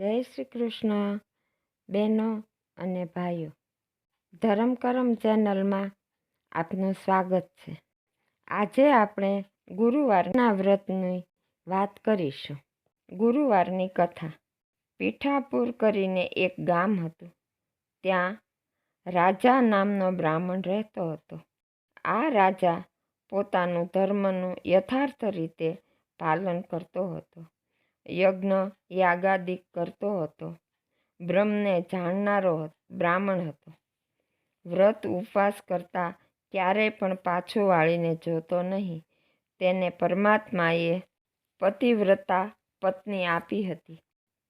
જય શ્રી કૃષ્ણ, બહેનો અને ભાઈઓ. ધરમ કરમ ચેનલમાં આપનું સ્વાગત છે. આજે આપણે ગુરુવારના વ્રતની વાત કરીશું. ગુરુવારની કથા. પીઠાપુર કરીને એક ગામ હતું. ત્યાં રાજા નામનો બ્રાહ્મણ રહેતો હતો. આ રાજા પોતાનું ધર્મનું યથાર્થ રીતે પાલન કરતો હતો. યજ્ઞ યાગાદિક કરતો હતો. બ્રહ્મને જાણનારો બ્રાહ્મણ હતો. વ્રત ઉપવાસ કરતા ક્યારેય પણ પાછો વાળીને જોતો નહીં. તેને પરમાત્માએ પતિવ્રતા પત્ની આપી હતી.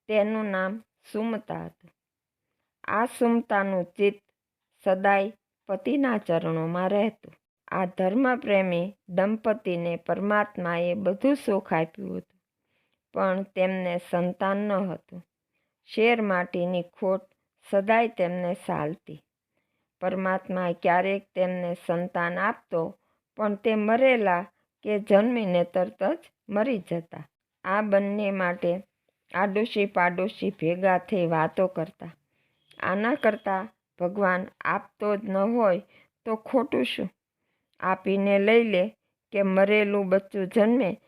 તેનું નામ સુમતા હતું. આ સુમતાનું ચિત્ત સદાય પતિના ચરણોમાં રહેતું. આ ધર્મપ્રેમી દંપતીને પરમાત્માએ બધું સુખ આપ્યું હતું. પણ તેમને સંતાન ન હતું. શેર માટીની ખોટ સદાય તેમને સાલતી. પરમાત્મા ક્યારેક તેમને સંતાન આપતો, પણ તે મરેલા કે જન્મીને તરત જ મરી જતા. આ બંને માટે આડોશી પાડોશી ભેગા થઈ વાતો કરતા. આના કરતાં ભગવાન આપતો જ ન હોય તો ખોટું શું? આપીને લઈ લે કે મરેલું બચ્ચું જન્મે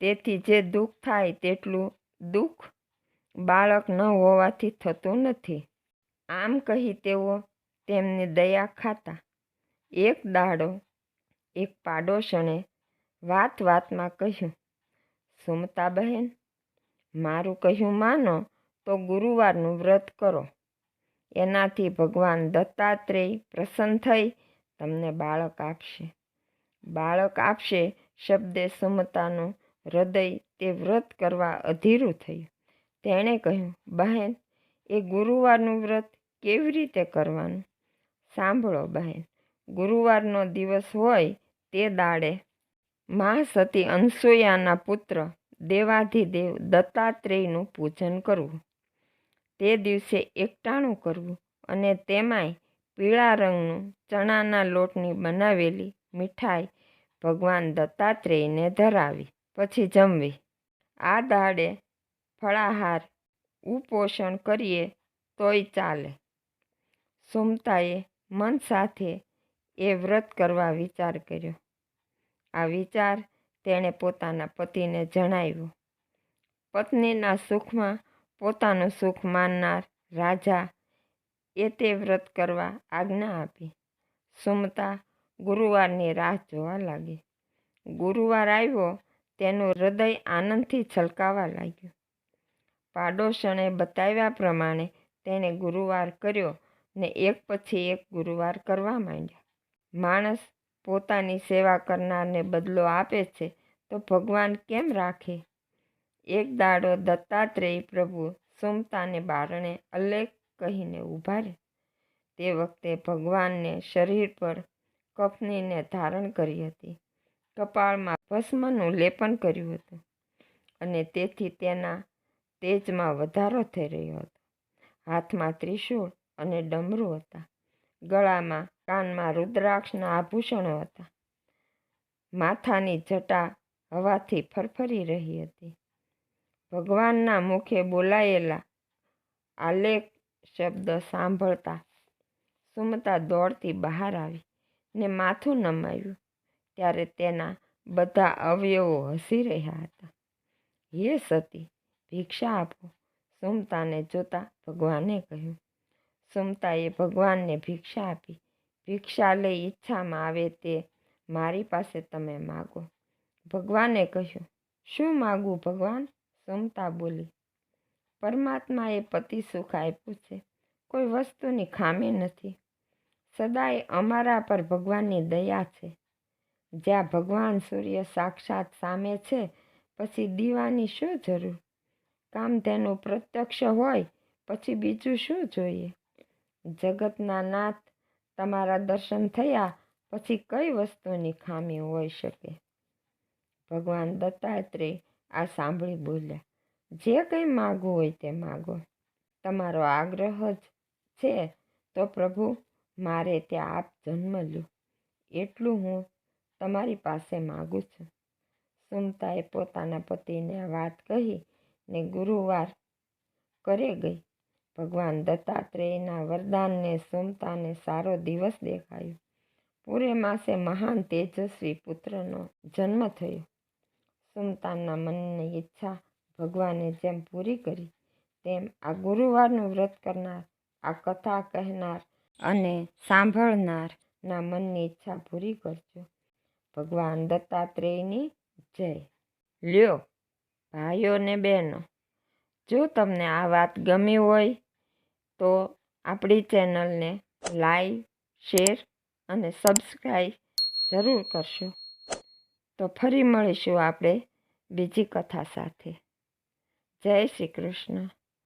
તેથી જે દુઃખ થાય તેટલું દુઃખ બાળક ન હોવાથી થતું નથી. આમ કહી તેઓ તેમની દયા ખાતા. એક દાડો, એક પાડોશણે વાત વાતમાં કહ્યું, સુમતા બહેન, મારું કહ્યું માનો તો ગુરુવારનું વ્રત કરો. એનાથી ભગવાન દત્તાત્રેય પ્રસન્ન થઈ તમને બાળક આપશે. બાળક આપશે શબ્દે સુમતાનું હૃદય તે વ્રત કરવા અધીરું થયું. તેણે કહ્યું, બહેન, એ ગુરુવારનું વ્રત કેવી રીતે કરવાનું? સાંભળો બહેન, ગુરુવારનો દિવસ હોય તે દાડે મા સતી અનસૂયાના પુત્ર દેવાધિદેવ દત્તાત્રેયનું પૂજન કરવું. તે દિવસે એકટાણું કરવું અને તેમાંય પીળા રંગનું ચણાના લોટની બનાવેલી મીઠાઈ ભગવાન દત્તાત્રેયને ધરાવી. પછી જમવી. આ દાડે ફળાહાર ઉપોષણ કરીએ તોય ચાલે. સુમતાએ મન સાથે એ વ્રત કરવા વિચાર કર્યો. આ વિચાર તેણે પોતાના પતિને જણાવ્યો. પત્નીના સુખમાં પોતાનું સુખ માનનાર રાજા એ તે વ્રત કરવા આજ્ઞા આપી. સુમતા ગુરુવારની રાહ જોવા લાગી. ગુરુવાર આવ્યો તેનું હૃદય આનંદથી છલકાવા લાગ્યું. પાડોશણે બતાવ્યા પ્રમાણે તેણે ગુરુવાર કર્યો ને એક પછી એક ગુરુવાર કરવા માંડ્યા. માણસ પોતાની સેવા કરનારને બદલો આપે છે તો ભગવાન કેમ રાખે? એક દાડો દત્તાત્રેય પ્રભુ સુમતાને બારણે અલેખ કહીને ઊભા રહે તે વખતે ભગવાનને શરીર પર કફનીને ધારણ કરી હતી. કપાળમાં ભસ્મનું લેપન કર્યું હતું અને તેથી તેના તેજમાં વધારો થઈ રહ્યો હતો. હાથમાં ત્રિશૂળ અને ડમરું હતા. ગળામાં કાનમાં રુદ્રાક્ષના આભૂષણો હતા. માથાની જટા હવાથી ફરફરી રહી હતી. ભગવાનના મુખે બોલાયેલા આલેખ શબ્દ સાંભળતા સુમતા દોડતી બહાર આવી ને માથું નમાવ્યું ત્યારે તેના બધા અવયવો હસી રહ્યા હતા. હે સતી, ભિક્ષા આપો. સુમતાને જોતા ભગવાને કહ્યું, સુમતાએ ભગવાનને ભિક્ષા આપી. ભિક્ષા લઈ ઈચ્છામાં આવે તે મારી પાસે તમે માગો. ભગવાને કહ્યું, શું માગું ભગવાન? સુમતા બોલી, પરમાત્માએ પતિ સુખ આપ્યું છે. કોઈ વસ્તુની ખામી નથી. સદાય અમારા પર ભગવાનની દયા છે. જ્યાં ભગવાન સૂર્ય સાક્ષાત સામે છે, પછી દીવાની શું જરૂર? કામ તેનું પ્રત્યક્ષ હોય, પછી બીજું શું જોઈએ? જગતના નાથ તમારા દર્શન થયા, પછી કઈ વસ્તુની ખામી હોઈ શકે? ભગવાન દત્તાત્રેય આ સાંભળી બોલ્યા, જે કંઈ માગવું હોય તે માગો. તમારો આગ્રહ જ છે, તો પ્રભુ, મારે ત્યાં આપ જન્મ લો. એટલું હું તમારી પાસે માગું છું. સુમતાએ પોતાના પતિને આ વાત કહી ને ગુરુવાર કરે ગઈ. ભગવાન દત્તાત્રેયના વરદાનને સુમતાને સારો દિવસ દેખાયો. પૂરે માસે મહાન તેજસ્વી પુત્રનો જન્મ થયો. સુમતાના મનની ઈચ્છા ભગવાને જેમ પૂરી કરી, તેમ આ ગુરુવારનું વ્રત કરનાર, આ કથા કહેનાર અને સાંભળનારના મનની ઈચ્છા પૂરી કરજો. ભગવાન દત્તાત્રેયની જય. લ્યો ભાઈઓ ને બહેનો, જો તમને આ વાત ગમી હોય તો આપણી ચેનલને લાઈક, શેર અને સબસ્ક્રાઈબ જરૂર કરશો. તો ફરી મળીશું આપણે બીજી કથા સાથે. જય શ્રી કૃષ્ણ.